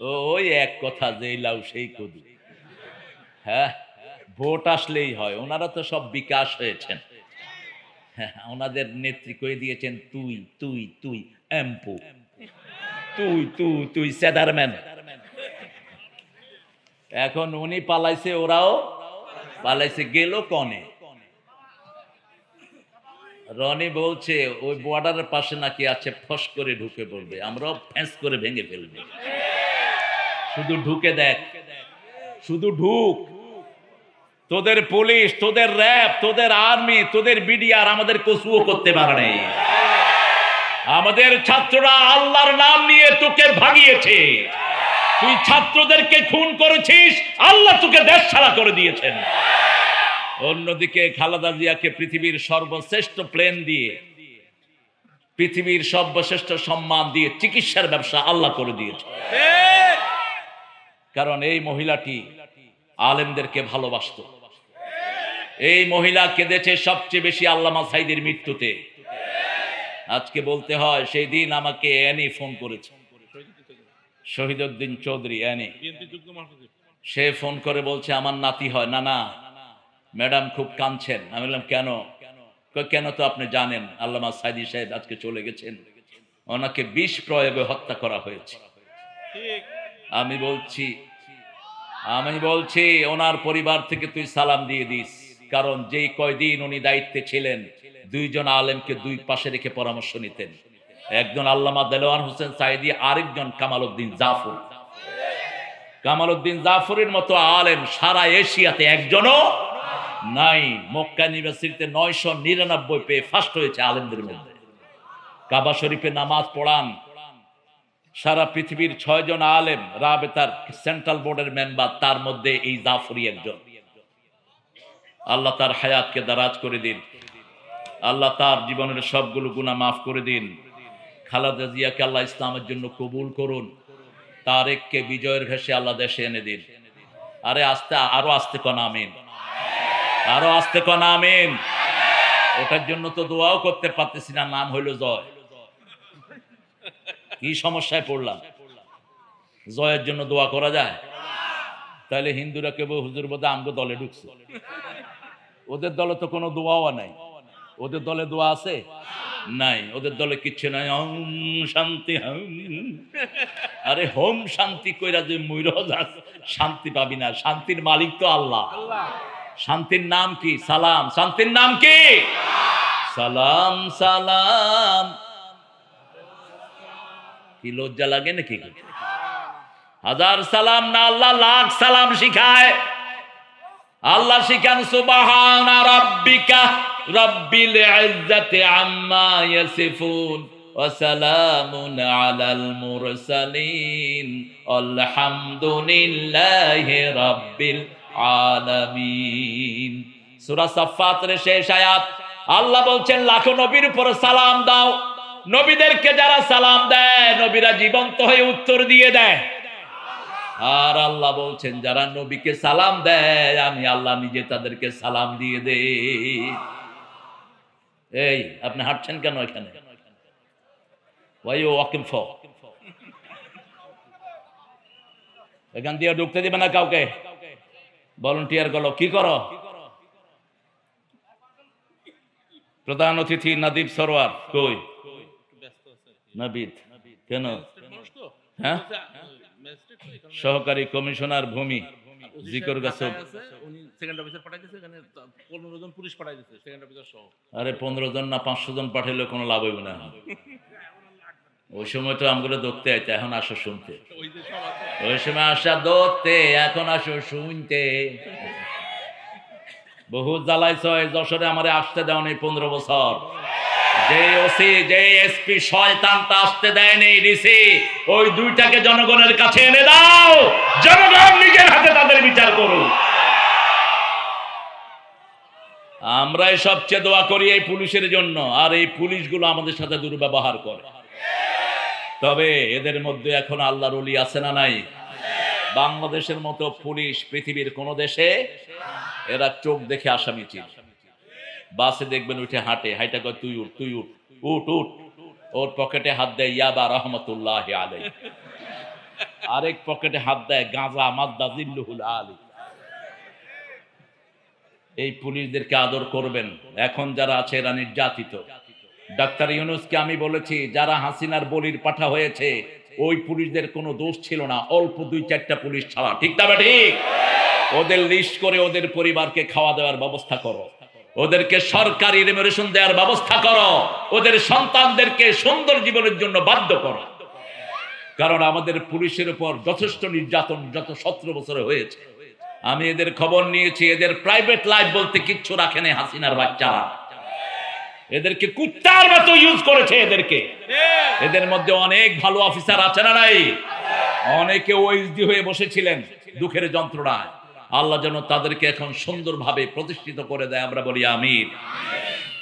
ওই এক কথা, যেই লাউ সেই কদু। হ্যাঁ ভোট আসলেই হয়, ওনারা তো সব বিকাশ হয়েছেন। হ্যাঁ ওনাদের নেত্রী কয়ে দিয়েছেন? তুই তুই তুই, এম্পু। তুই তুই তুই, সেদারম্যান। এখন উনি পালাইছে, ওরাও পালাইছে, গেল কনে? রনি বলছে, ওই বর্ডারের পাশে নাকি আছে, ফস করে ঢুকে পড়বে, আমরাও ফ্যাঁস করে ভেঙে ফেলবে। শুধু ঢুকে দেখ। শুধু ঢুক। তোদের পুলিশ, তোদের র্যাব, তোদের আর্মি, তোদের বিডিআর আমাদের কসুও করতে পারে নাই। আমাদের ছাত্ররা আল্লাহর নাম নিয়ে তোকে ভাগিয়েছে। তুই ছাত্রদেরকে খুন করেছিস, আল্লাহ তোকে দেশ ছাড়া করে দিয়েছেন। অন্যদিকে খালেদা জিয়াকে পৃথিবীর সর্বশ্রেষ্ঠ প্লেন দিয়ে, পৃথিবীর সর্বশ্রেষ্ঠ সম্মান দিয়ে চিকিৎসার ব্যবসা আল্লাহ করে দিয়েছে। কারণ এই মহিলাটি আলেমদেরকে ভালোবাসত। এই মহিলা কেঁদেছে সবচেয়ে বেশি আল্লামা সাইদের মৃত্যুতে। আজকে বলতে হয়, সেই দিন আমাকে অ্যানি ফোন করেছে। শহীদুদ্দিন চৌধুরী, অ্যানি। সে ফোন করে বলছে, আমার নাতি হয়। না না, ম্যাডাম খুব কাঁদছেন। আমি বললাম, কেন? কেন তো আপনি জানেন, আল্লামা সাইদি সাহেব আজকে চলে গেছেন। ওনাকে বিষ প্রয়োগে হত্যা করা হয়েছে। আমি বলছি আমি বলছি, ওনার পরিবার থেকে তুই সালাম দিয়ে দিস। কারণ যেই কয়দিন উনি দায়িত্বে ছিলেন, দুইজন আলেমকে দুই পাশে রেখে পরামর্শ নিতেন। একজন আল্লামা দেলোয়ার হোসেন সাইদি, আরেকজন কামাল উদ্দিন জাফর। কামাল উদ্দিন জাফরের মতো আলেম সারা এশিয়াতে একজনও নাই। মক্কা ইউনিভার্সিটিতে নয়শো নিরানব্বই পেয়ে ফার্স্ট হয়েছে আলেমদের মধ্যে। কাবা শরীফে নামাজ পড়ান সারা পৃথিবীর ছয়জন আলেম, রাবেতার সেন্ট্রাল বোর্ডের মেম্বার, তার মধ্যে এই জাফরি একজন। আল্লাহ তার হায়াতকে দারাজ করে দিন। আল্লাহ তার জীবনের সবগুলো গুণা মাফ করে দিন। খালাদা জিয়াকে আল্লাহ ইসলামের জন্য কবুল করুন। তারেককে বিজয়ের ভেসে আল্লাহ দেশে এনে দিন। আরে আস্তে, আরও আস্তে কন, আমিন। আরও আস্তে কন, আমিন। ওটার জন্য তো দোয়াও করতে পারতেছি না, নাম হইল জয়। কি সমস্যায় পড়লাম? জয়ের জন্য দোয়া করা যায়? তাহলে হিন্দুরা কেবল হুজুর বোধ আমগো দলে ঢুকছে। ওদের দলে তো কোনো দোয়াও নাই। ওদের দলে দোয়া আছে? নাই। ওদের দলে কিচ্ছু নাই। ওম শান্তি, হম আরে হোম শান্তি কইরা যে ময়ূরজ শান্তি পাবি না। শান্তির মালিক তো আল্লাহ। শান্তির নাম কি? সালাম। শান্তির নাম কি? সালাম সালাম। কি লজ্জা লাগে নাকি? হাজার সালাম না আল্লাহ, লাখ সালাম শিখায়। আল্লাহ শিখান, সুবাহানা রব্বিল ইজ্জাতি আম্মা ইয়াসিফুন ওয়া সালামুন আলাল মুরসালিন। আলহামদুলিল্লাহি আলামিন। সূরা সাফফাতের শেষ আয়াত, আল্লাহ বলছেন, লাখো নবীর উপর সালাম দাও। নবীদেরকে যারা সালাম দেয়, নবীরা জীবন্ত হয়ে উত্তর দিয়ে দেয়। আর আল্লাহ বলছেন, যারা নবীকে সালাম দেয়, আমি আল্লাহ নিজে তাদেরকে সালাম দিয়ে দে এই, আপনি হাঁটছেন কেন এখানে? ফ এখান দিয়ে ঢুকতে দিবে না কাউকে? ভলন্টিয়ারগুলো কি করো? প্রধান অতিথি নাদিব সরোয়ার, কই? নাবিদ কেন? হ্যাঁ? এখানে সহকারী কমিশনার ভূমি জিকর আরে পনেরো জন না পাঁচশো জন পাঠাইলে কোনো লাভ হইব না। ওই সময় তো আমগুলো ধরতে আইতে এখন আসো শুনতে। ওই সময় আসা ধরতে এখন আসো শুনতে। বহু জ্বালাইছ যশোরে আমারে আসতে দেওয়া নেই পনেরো বছর। যে ওসি যে আসতে দেয়নি ওই দুইটাকে জনগণের কাছে এনে দাও। জনগণ নিজের হাতে তাদের বিচার করুক। আমরাই সবচেয়ে দোয়া করি এই পুলিশের জন্য, আর এই পুলিশগুলো আমাদের সাথে দুর্ব্যবহার করে। তবে এদের মধ্যে এখন আল্লাহর অলি আছে না নাই? বাংলাদেশের মতো পুলিশ পৃথিবীর কোন দেশে, এরা চোখ দেখে আসামি চিন বাসে দেখবেন উঠে হাঁটে, হাইটা কয়, তুই উঠ তুই উঠ উঠ উঠ। ওর পকেটে হাত দেয়, ইয়াবা রহমতুল্লাহ আলাই আরেক পকেটে হাত দেয়, গাঁজা মাদ্দা জিল্লুহুল আলী। এই পুলিশদেরকে আদর করবেন। এখন যারা আছে, এরা নির্যাতিত। ডাক্তার ইউনুসকে আমি বলেছি, যারা হাসিনার বলির পাঠা হয়েছে, ওই পুলিশদের কোনো দোষ ছিল না। অল্প দুই, চারটা পুলিশ ছাড়া। ঠিক তবে ঠিক? ওদের লিস্ট করে ওদের পরিবারকে খাওয়া দেওয়ার ব্যবস্থা করো। ওদেরকে সরকারি রেমুনেশন দেওয়ার ব্যবস্থা করো। ওদের সন্তানদেরকে সুন্দর জীবনের জন্য বাধ্য করো। কারণ আমাদের পুলিশের উপর যথেষ্ট নির্যাতন যত সতেরো বছরে হয়েছে। আমি এদের খবর নিয়েছি, এদের প্রাইভেট লাইফ বলতে কিচ্ছু রাখে রাখেনি হাসিনার বাচ্চারা। এদেরকে কুত্তার মতো ইউজ করেছে এদেরকে। এদের মধ্যে অনেক ভালো অফিসার আছে না নাই? অনেকে ওএসডি হয়ে বসেছিলেন, দুঃখের যন্ত্রণায়। আল্লাহ যেন তাদেরকে এখন সুন্দরভাবে প্রতিষ্ঠিত করে দেয়। আমরা বলি আমির